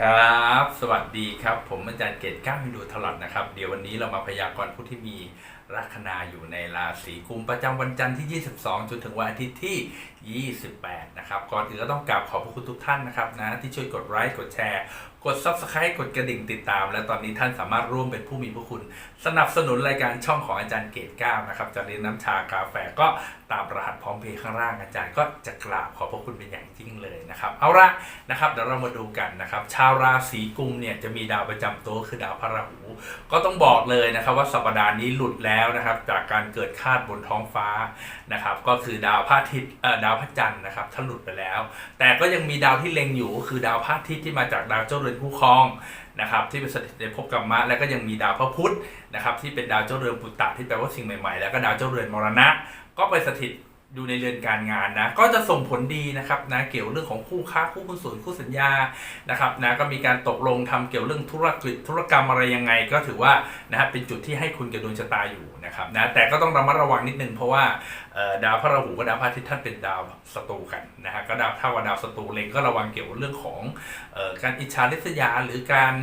ครับ สวัสดีครับ ผมอาจารย์เกตก้ามิดูทลอดนะครับ เดี๋ยววันนี้เรามาพยากรณ์ผู้ที่มีลัคนาอยู่ในราศีกุมประจำวันจันทร์ที่ 22 จนถึงวันอาทิตย์ที่ 28 นะครับ ก่อนอื่นก็ต้องกราบขอบพระคุณทุกท่านนะครับนะที่ช่วยกดไลค์กดแชร์ กด Subscribe กดกระดิ่งติดตาม และตอนนี้ท่านสามารถร่วมเป็นผู้มีพระคุณ สนับสนุนรายการช่องของอาจารย์เกตก้านะครับจะเรียนน้ำชากาแฟก็ตามรหัสพร้อมเพย์ข้างล่างอาจารย์ก็จะกราบขอบพระคุณเป็นอย่างยิ่งเลยนะครับเอาละนะครับเดี๋ยวเรามาดูกันนะครับชาวราศีกุมเนี่ยจะมีดาวประจำตัวคือดาวพระราหู ก็ต้องบอกเลยนะครับว่าสัปดาห์นี้หลุดแล้วนะครับจากการเกิดคาดบนท้องฟ้านะครับก็คือดาวพระอาทิตย์เอ่อดาวพระจันทร์นะครับท่านหลุดไปแล้ว แต่ก็ยังมีดาวที่เล็งอยู่ก็คือดาวพระอาทิตย์ที่มาจากดาวเจ้าเรื็นผู้ครองนะครับที่เป็นสถิตในภพกรรมะและก็ยังมีดาวพระพุธนะครับที่เป็นดาวเจ้าเรือนปุตตะที่แปลว่าสิ่งใหม่ๆ แล้วก็ดาวเจ้าเรือนมรณะ ก็ไปสถิต อยู่ในเรือนการงานนะก็จะส่งผลดีนะครับนะเกี่ยวเรื่องของคู่ค้าคู่หุ้นส่วนคู่สัญญานะครับนะก็มีการตกลงทำเกี่ยวเรื่องธุรกิจธุรกรรมอะไรยังไง ก็ถือว่านะครับเป็นจุดที่ให้คุณกับดวงชะตาอยู่นะครับนะแต่ก็ต้องระมัดระวังนิดนึงเพราะว่าดาวพระราหูกับดาวพระอาทิตย์ท่านเป็นดาวศัตรูกันนะฮะก็ดาวเท่ากับดาวศัตรูเล็งก็ระวังเกี่ยวเรื่องของออการอิจฉาริษยาหรือการ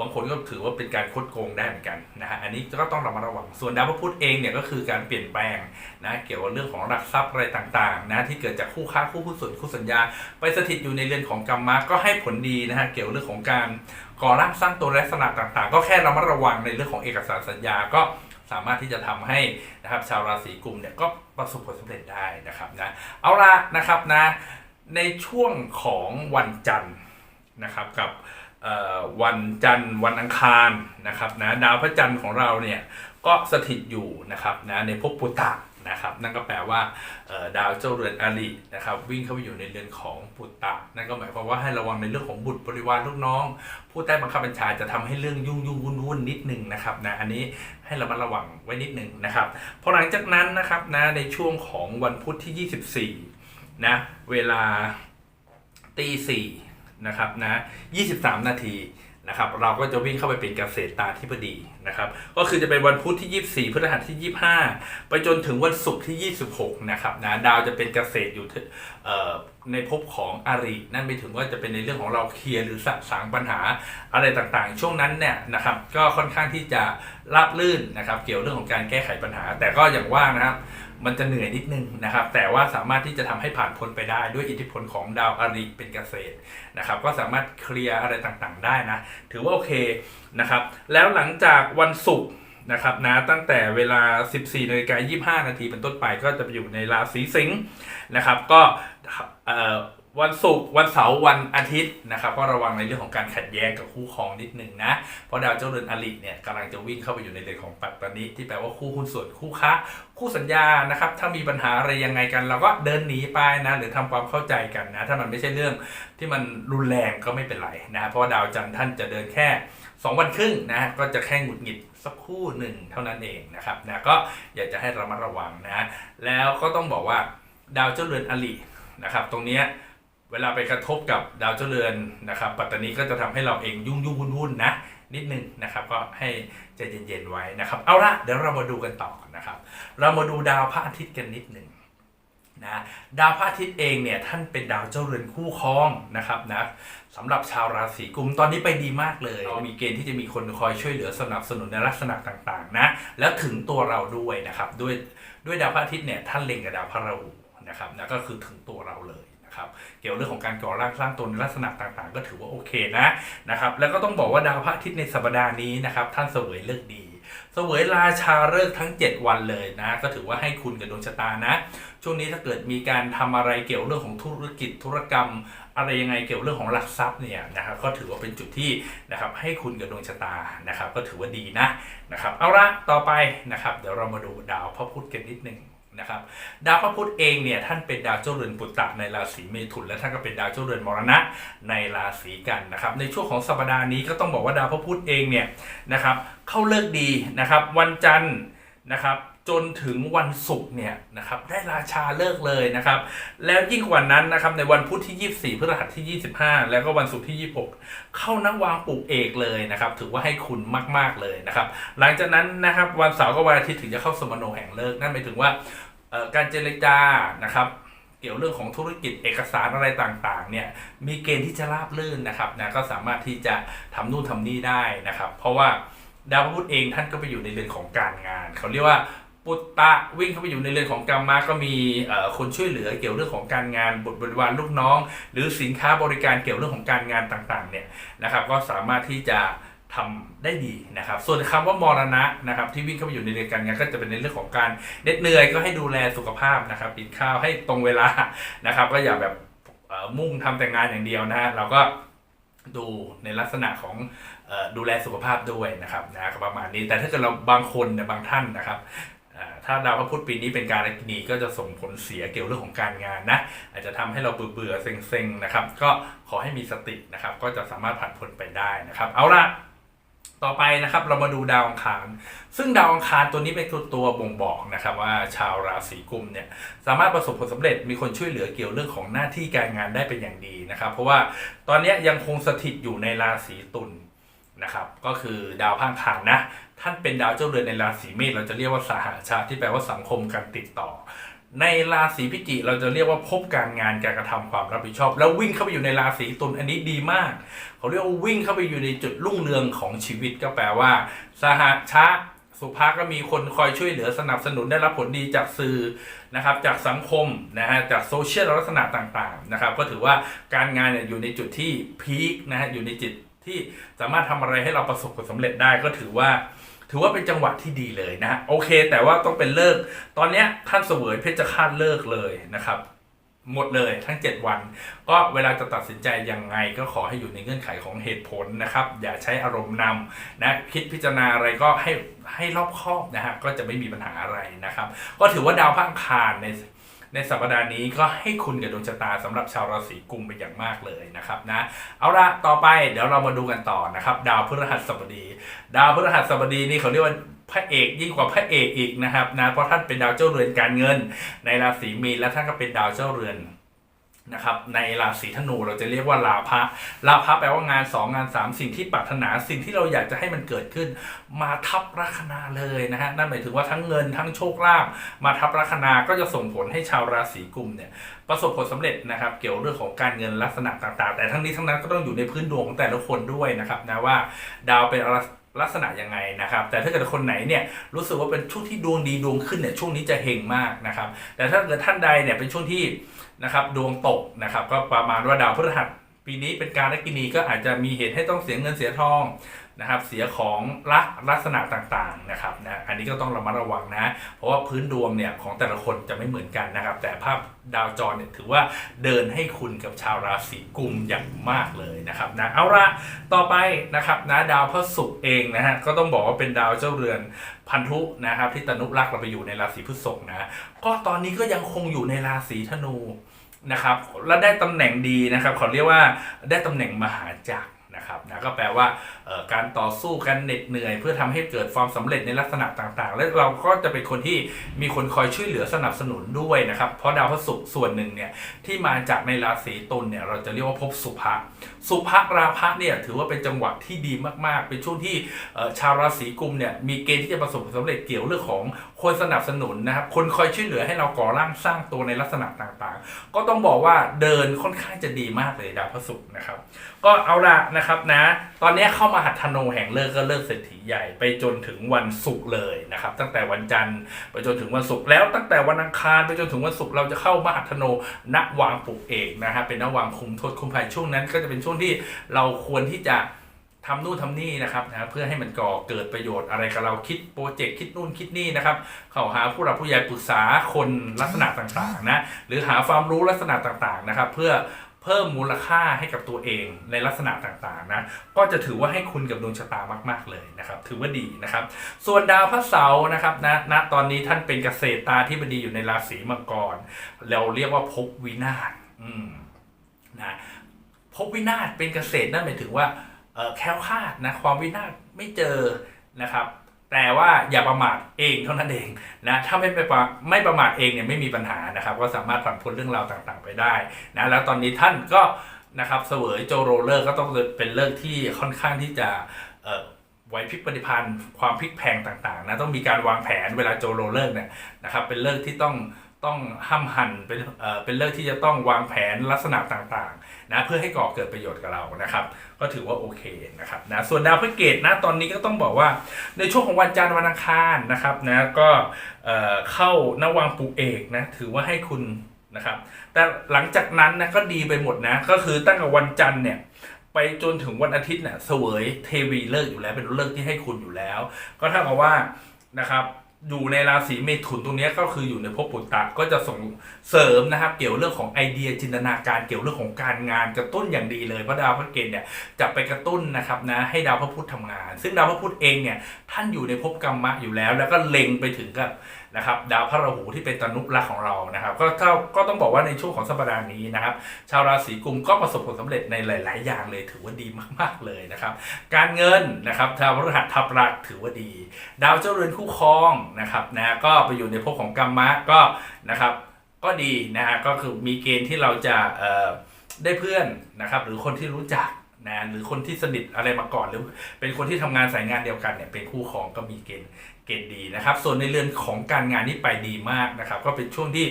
บางคนก็ถือว่าเป็นการคดโกงได้เหมือนกันนะฮะอันนี้ก็ต้องระมัดระวัง ส่วนดาวพุธเองเนี่ยก็คือการเปลี่ยนแปลงนะเกี่ยวกับเรื่องของหลักทรัพย์อะไรต่างๆนะที่เกิดจากคู่ค้าคู่หุ้นส่วนคู่สัญญา ไปสถิตอยู่ในเรือนของกรรมะก็ให้ผลดีนะฮะเกี่ยวกับเรื่องของการก่อร่างสร้างตัวแลักษณะต่างๆ ก็แค่ระมัดระวังในเรื่องของเอกสารสัญญาก็สามารถที่จะทำให้นะครับชาวราศีกุมเนี่ยก็ประสบผลสำเร็จได้นะครับนะเอาละนะครับนะในช่วงของวันจันทร์นะครับกับ วันจันทร์วันอังคารนะครับนะดาวพระจันทร์ของเราเนี่ยก็สถิตอยู่นะครับนะในภพปุตตะนะครับนั่นก็แปลว่าดาวเจ้าเรือนอารินะครับวิ่งเข้าไปอยู่ในเรือนของปุตตะนั่นก็หมายความว่าให้ระวังในเรื่องของบุตรบริวารลูกน้อง ผู้ใต้บังคับบัญชาจะทำให้เรื่องยุ่งยุ่งวุ่นวุ่นนิดนึงนะครับนะอันนี้ให้ระมัดระวังไว้นิดนึงนะครับพอหลังจากนั้นนะครับนะในช่วงของวันพุธที่ 24นะเวลาตีสี่ นะครับนะ23 นาทีนะครับเราก็จะวิ่งเข้าไปเป็นเกษตรตาธิบดีนะครับ ก็คือจะเป็นวันพุธที่ 24พฤหัสที่ 25 ไปจนถึงวันศุกร์ที่ 26 นะครับนะดาวจะเป็นเกษตรอยู่ในภพของอาริ นั่นไม่ถึงว่าจะเป็นในเรื่องของเราเคลียร์หรือสะสางปัญหาอะไรต่างๆ ช่วงนั้นเนี่ยนะครับ ก็ค่อนข้างที่จะราบลื่นนะครับ เกี่ยวเรื่องของการแก้ไขปัญหา แต่ก็อย่างว่านะครับ มันจะเหนื่อยนิดนึงนะครับ แต่ว่าสามารถที่จะทำให้ผ่านพ้นไปได้ด้วยอิทธิพลของดาวอาริเป็นเกษตรนะครับ ก็สามารถเคลียร์อะไรต่างๆ ได้นะ ถือว่าโอเคนะครับ แล้วหลังจากวันศุกร์นะครับนะตั้งแต่เวลา 14นาฬิกา25 นาทีเป็นต้นไปก็จะไปอยู่ในราศีสิงห์นะครับ ก็เอ่อ วันศุกร์วันเสาร์วันอาทิตย์นะครับก็ระวังในเรื่องของการขัดแย้งกับคู่ครองนิดนึงนะ เพราะดาวเจ้าเรือนอลิเนี่ยกำลังจะวิ่งเข้าไปอยู่ในเรือนของปัตตานีที่แปลว่าคู่หุ้นส่วนคู่ค้า คู่สัญญานะครับถ้ามีปัญหาอะไรยังไงกันเราก็เดินหนีไปนะหรือทำความเข้าใจกันนะถ้ามันไม่ใช่เรื่องที่มันรุนแรงก็ไม่เป็นไรนะเพราะดาวจันทร์ท่านจะเดินแค่ 2 วันครึ่งนะก็จะแค่หงุดหงิดสักคู่หนึ่งเท่านั้นเองนะครับนะก็อยากจะให้ระมัดระวังนะแล้วก็ต้องบอกว่าดาวเจ้าเรือนอลินะครับตรงเนี้ย เวลาไปกระทบกับดาวเจ้าเรือนนะครับ ปัตตานีก็จะทำให้เราเองยุ่งยุ่งวุ่นวุ่นนะนิดนึงนะครับก็ให้ใจเย็นๆไว้นะครับ เอาละเดี๋ยวเรามาดูกันต่อนะครับ เรามาดูดาวพระอาทิตย์กันนิดหนึ่งนะดาวพระอาทิตย์เองเนี่ยท่านเป็นดาวเจ้าเรือนคู่ครองนะครับนะสำหรับชาวราศีกุมตอนนี้ไปดีมากเลย มีเกณฑ์ที่จะมีคนคอยช่วยเหลือสนับสนุนในลักษณะต่างๆนะแล้วถึงตัวเราด้วยนะครับด้วยด้วยดาวพระอาทิตย์เนี่ยท่านเล็งกับดาวพระราหูนะครับนะก็คือถึงตัวเราเลย นะครับเกี่ยวเรื่องของการก่อร่างสร้างตนลักษณะต่างๆ ก็ถือว่าโอเคนะนะครับแล้วก็ต้องบอกว่าดาวพระอาทิตย์ในสัปดาห์นี้นะครับท่านเสวยเลิกดีเสวยราชาฤกษ์ทั้ง 7 วันเลยนะ ก็ถือว่าให้คุณกับดวงชะตานะ ช่วงนี้ถ้าเกิดมีการทำอะไรเกี่ยวเรื่องของธุรกิจธุรกรรม อะไรยังไงเกี่ยวเรื่องของหลักทรัพย์เนี่ยนะครับก็ถือว่าเป็นจุดที่นะครับให้คุณกับดวงชะตานะครับ ก็ถือว่าดีนะนะครับเอาละต่อไปนะครับ เดี๋ยวเรามาดูดาวพระพุธกันนิดนึง นะครับดาวพระพุธเองเนี่ยท่านเป็นดาวเจ้าเรือนปุตตะในราศีเมถุน และท่านก็เป็นดาวเจ้าเรือนมรณะในราศีกันนะครับในช่วงของสัปดาห์นี้ก็ต้องบอกว่าดาวพระพุธเองเนี่ยนะครับเข้าเลิกดีนะครับวันจันทร์นะครับ จนถึงวันศุกร์เนี่ยนะครับได้ราชาเลิกเลยนะครับ แล้วยิ่งกว่านั้นนะครับในวันพุธที่ 24 พฤหัสที่ 25 แล้วก็วันศุกร์ที่ 26 เข้านักวางปลูกเอกเลยนะครับ ถือว่าให้คุณมาก ๆเลยนะครับ หลังจากนั้นนะครับวันเสาร์กับวันอาทิตย์ถึงจะเข้าสมโนแห่งเลิกนั่นหมายถึงว่าการเจรจานะครับเกี่ยวเรื่องของธุรกิจเอกสารอะไรต่างๆเนี่ยมีเกณฑ์ที่จะราบรื่นนะครับนะก็สามารถที่จะทำนู่นทำนี่ได้นะครับ เพราะว่าดาวพระพุธเองท่านก็ไปอยู่ในเรือนของการงาน เขาเรียกว่า ปุตตะวิ่งเข้าไปอยู่ในเรือนของกรรมะก็มีคนช่วยเหลือเกี่ยวเรื่องของการงานบุตรบริวารลูกน้อง หรือสินค้าบริการเกี่ยวเรื่องของการงานต่างๆเนี่ยนะครับก็สามารถที่จะทำได้ดีนะครับ ส่วนคำว่ามรณะนะครับที่วิ่งเข้าไปอยู่ในเรือนการงานก็จะเป็นในเรื่องของการเหน็ดเหนื่อยก็ให้ดูแลสุขภาพนะครับกินข้าวให้ตรงเวลานะครับ ก็อย่าแบบมุ่งทำแต่งานอย่างเดียวนะฮะเราก็ดูในลักษณะของดูแลสุขภาพด้วยนะครับนะประมาณนี้แต่ถ้าเกิดเราบางคนเนี่ยบางท่านนะครับ ถ้าดาวพระพุธปีนี้เป็นการกินีก็จะส่งผลเสียเกี่ยวเรื่องของการงานนะ อาจจะทำให้เราเบื่อเบื่อๆเซ็งๆนะครับ ก็ขอให้มีสตินะครับ ก็จะสามารถผ่านพ้นไปได้นะครับ เอาละต่อไปนะครับเรามาดูดาวอังคาร ซึ่งดาวอังคารตัวนี้เป็นตัวตัวบ่งบอกนะครับว่าชาวราศีกุมเนี่ยสามารถประสบผลสำเร็จมีคนช่วยเหลือเกี่ยวเรื่องของหน้าที่การงานได้เป็นอย่างดีนะครับ เพราะว่าตอนนี้ยังคงสถิตอยู่ในราศีตุลนะครับก็คือดาวพางคารนะ ท่านเป็นดาวเจ้าเรือนในราศีเมษเราจะเรียกว่าสหาชาที่แปลว่าสังคมการติดต่อ ในราศีพิจิกเราจะเรียกว่าพบการงานการกระทำความรับผิดชอบ แล้ววิ่งเข้าไปอยู่ในราศีตุลอันนี้ดีมาก เขาเรียกว่าวิ่งเข้าไปอยู่ในจุดรุ่งเรืองของชีวิตก็แปลว่า สหชาสุภาก็มีคนคอยช่วยเหลือสนับสนุนได้รับผลดีจากสื่อนะครับจากสังคมนะฮะจากโซเชียลลักษณะต่างๆนะครับก็ถือว่าการงานเนี่ยอยู่ในจุดที่พีคนะฮะอยู่ในจุดที่สามารถทำอะไรให้เราประสบผลสำเร็จได้ก็ถือว่า ถือว่าเป็นจังหวะที่ดีเลยนะโอเค แต่ว่าต้องเป็นเลิก ตอนเนี้ยท่านเสวยเพชฌฆาตเลิกเลยนะครับ หมดเลยทั้ง 7 วัน ก็เวลาจะตัดสินใจยังไงก็ขอให้อยู่ในเงื่อนไขของเหตุผลนะครับ อย่าใช้อารมณ์นำนะคิดพิจารณาอะไรก็ให้ให้รอบคอบนะฮะก็จะไม่มีปัญหาอะไรนะครับ ก็ถือว่าดาวพังคารใน ในสัปดาห์นี้ก็ให้คุณกับดวงชะตาสำหรับชาวราศีกุมเป็นอย่างมากเลยนะครับนะเอาละต่อไปเดี๋ยวเรามาดูกันต่อนะครับ ดาวพฤหัสบดี ดาวพฤหัสบดีนี่เขาเรียกว่าพระเอกยิ่งกว่าพระเอกอีกนะครับนะเพราะท่านเป็นดาวเจ้าเรือนการเงิน ในราศีมีนและท่านก็เป็นดาวเจ้าเรือน นะครับในราศีธนูเราจะเรียกว่าลาภะลาภะแปลว่างาน 2 งาน 3 สิ่งที่ปรารถนาสิ่งที่เราอยากจะให้มันเกิดขึ้น มาทับลัคนาเลยนะฮะนั่นหมายถึงว่าทั้งเงินทั้งโชคลาภมาทับลัคนาก็จะส่งผลให้ชาวราศีกุมเนี่ยประสบผลสำเร็จนะครับเกี่ยวเรื่องของการเงินลักษณะต่างๆ แต่ทั้งนี้ทั้งนั้นก็ต้องอยู่ในพื้นดวงของแต่ละคนด้วยนะครับนะว่าดาวเป็นอะไร ลักษณะยังไงนะครับ แต่ถ้าเกิดคนไหนเนี่ยรู้สึกว่าเป็นช่วงที่ดวงดีดวงขึ้นเนี่ยช่วงนี้จะเฮงมากนะครับ แต่ถ้าเกิดท่านใดเนี่ยเป็นช่วงที่นะครับดวงตกนะครับก็ประมาณว่าดาวพฤหัสปีนี้เป็นการลักินีก็อาจจะมีเหตุให้ต้องเสียเงินเสียทอง นะครับเสียของลักลักษณะต่างๆนะครับนะอันนี้ก็ต้องระมัดระวังนะเพราะว่าพื้นดวงเนี่ยของแต่ละคนจะไม่เหมือนกันนะครับ แต่ภาพดาวจรเนี่ยถือว่าเดินให้คุณกับชาวราศีกุมอย่างมากเลยนะครับนะเอาละต่อไปนะครับนะดาวพระศุกร์เองนะฮะก็ต้องบอกว่าเป็นดาวเจ้าเรือนพันธุนะครับที่ตนุรักเราไปอยู่ในราศีพฤษภนะก็ตอนนี้ก็ยังคงอยู่ในราศีธนูนะครับและได้ตำแหน่งดีนะครับขาเรียกว่าได้ตำแหน่งมหาจักร นะครับนะก็แปลว่าการต่อสู้กันเหน็ดเหนื่อย เพื่อทำให้เกิดความสำเร็จในลักษณะต่างๆ และเราก็จะเป็นคนที่มีคนคอยช่วยเหลือสนับสนุนด้วยนะครับ เพราะดาวพฤหัสส่วนหนึ่งเนี่ยที่มาจากในราศีตุลเนี่ยเราจะเรียกว่าภพสุภะสุภะราภะเนี่ยถือว่าเป็นจังหวะที่ดีมากๆ เป็นช่วงที่ชาวราศีกุมเนี่ยมีเกณฑ์ที่จะประสบผลสำเร็จเกี่ยวเรื่องของคนสนับสนุนนะครับคนคอยช่วยเหลือให้เราก่อร่างสร้างตัวในลักษณะต่างๆ ก็ต้องบอกว่าเดินค่อนข้างจะดีมากเลยดาวพฤหัสนะครับ ก็เอาละนะครับนะ ตอนนี้เข้ามาหัดธนูแห่งเลิกก็เลิกเศรษฐีใหญ่ไปจนถึงวันศุกร์เลยนะครับ ตั้งแต่วันจันทร์ไปจนถึงวันศุกร์แล้วตั้งแต่วันอังคารไปจนถึงวันศุกร์เราจะเข้ามาหัดธนูณวางปลุกเอกนะฮะเป็นณวางคุมโทษคุมภัยช่วงนั้นก็จะเป็นช่วงที่เราควรที่จะทำนู่นทำนี่นะครับนะเพื่อให้มันก่อเกิดประโยชน์อะไรกับเราคิดโปรเจกต์คิดนู่นคิดนี่นะครับ เข้าหาผู้หลักผู้ใหญ่ปรึกษาคนลักษณะต่างๆนะหรือหาความรู้ลักษณะต่างๆนะครับ เพื่อ เพิ่มมูลค่าให้กับตัวเองในลักษณะต่างๆนะก็จะถือว่าให้คุณกับดวงชะตามากๆเลยนะครับ ถือว่าดีนะครับ ส่วนดาวพระเสาร์นะครับนะณตอนนี้ท่านเป็นเกษตรตาที่บดีอยู่ในราศีมังกรเราเรียกว่าภพวินาศอืมนะภพวินาศเป็นเกษตรนั่นหมายถึงว่าแคล้วคลาดนะความวินาศไม่เจอนะครับ แต่ว่าอย่าประมาทเองเท่านั้นเองนะถ้าไม่ไปประไม่ประมาทเองเนี่ยไม่มีปัญหานะครับก็สามารถผ่านพ้นเรื่องราวต่างๆไปได้นะแล้วตอนนี้ท่านก็นะครับเสวยโจโรเลอร์ก็ต้องเป็นเลิกที่ค่อนข้างที่จะไว้พลิกปฏิพันธ์ความพลิกแพงต่างๆนะต้องมีการวางแผนเวลาโจโรเลอร์เนี่ยนะครับเป็นเลิกที่ต้อง ต้องห้ามหันเป็นเอ่อเป็นเลิกที่จะต้องวางแผนลักษณะต่างๆนะเพื่อให้ก่อเกิดประโยชน์กับเรานะครับ ก็ถือว่าโอเคนะครับนะส่วนดาวพฤหัสนะตอนนี้ก็ต้องบอกว่าในช่วงของวันจันทร์วันอังคารนะครับนะก็เอ่อเข้านวังปูเอกนะถือว่าให้คุณนะครับ แต่หลังจากนั้นนะก็ดีไปหมดนะก็คือตั้งแต่วันจันทร์เนี่ยไปจนถึงวันอาทิตย์เนี่ยเสวยเทวีเลิกอยู่แล้วเป็นเลิกที่ให้คุณอยู่แล้ว ก็เท่ากับว่านะครับ อยู่ในราศีเมถุนตรงนี้ก็คืออยู่ในภพปุตตะก็จะส่งเสริมนะครับ เกี่ยวเรื่องของไอเดียจินตนาการเกี่ยวเรื่องของการงานกระตุ้นอย่างดีเลยเพราะดาวพระเกตเนี่ยจะไปกระตุ้นนะครับนะให้ดาวพระพุธทำงาน ซึ่งดาวพระพุธเองเนี่ยท่านอยู่ในภพกรรมะอยู่แล้ว แล้วก็เล็งไปถึงกับ นะครับดาวพระราหูที่เป็นตนุรักของเรานะครับก็ก็ก็ต้องบอกว่าในช่วงของสัปดาห์นี้นะครับ ชาวราศีกุมก็ประสบผลสำเร็จในหลาย ๆ อย่างเลยถือว่าดีมาก ๆ เลยนะครับ การเงินนะครับดาวพฤหัสทับรักถือว่าดี ดาวเจ้าเรือนคู่ครองนะครับนะก็ไปอยู่ในภพของกรรมะก็นะครับก็ดีนะฮะก็คือมีเกณฑ์ที่เราจะได้เพื่อนนะครับหรือคนที่รู้จักนะหรือคนที่สนิทอะไรมาก่อนหรือเป็นคนที่ทำงานสายงานเดียวกันเนี่ยเป็นคู่ครองก็มีเกณฑ์เกณฑ์ดีนะครับ ส่วนในเรือนของการงานนี่ไปดีมากนะครับ ก็เป็นช่วงที่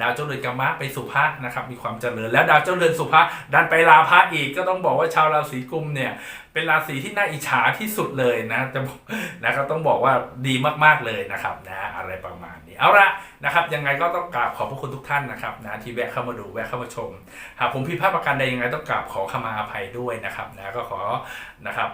ดาวเจ้าเรือนกรรมะไปสุภาะนะครับ มีความเจริญ แล้วดาวเจ้าเรือนสุภาะดันไปลาภะอีก ก็ต้องบอกว่าชาวราศีกุมเนี่ยเป็นราศีที่น่าอิจฉาที่สุดเลยนะจะบอกนะครับต้องบอกว่าดีมากๆเลยนะครับนะอะไรประมาณนี้เอาละนะครับ ยังไงก็ต้องกราบขอบพระคุณทุกท่านนะครับนะที่แวะเข้ามาดูแวะเข้ามาชม หากผมผิดพลาดประการใดยังไงต้องกราบขอขมาอภัยด้วยนะครับนะก็ขอนะครับ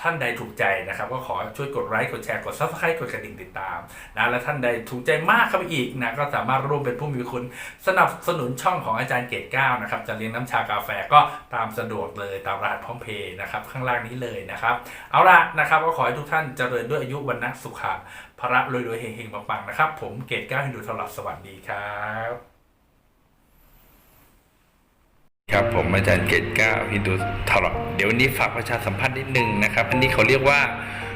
ท่านใดถูกใจนะครับ ก็ขอช่วยกดไลค์กดแชร์กดซับสไครต์กดกระดิ่งติดตามนะและท่านใดถูกใจมากเข้าไปอีกนะก็สามารถร่วมเป็นผู้มีคุณสนับสนุนช่องของอาจารย์เกตเก้านะครับจะเลี้ยงน้ำชากาแฟก็ตามสะดวกเลยตามรหัสพร้อมเพย์นะครับข้างล่างนี้เลยนะครับเอาละนะครับก็ขอให้ทุกท่านเจริญด้วยอายุวันนะสุขะพระรวยๆเฮงๆปังๆนะครับ ผมเกตเก้าฮินดูทลับสวัสดีครับครับผมอาจารย์เกตเก้าฮินดูทลอดเดี๋ยววันนี้ฝากประชาสัมพันธ์นิดนึงนะครับ อันนี้เขาเรียกว่า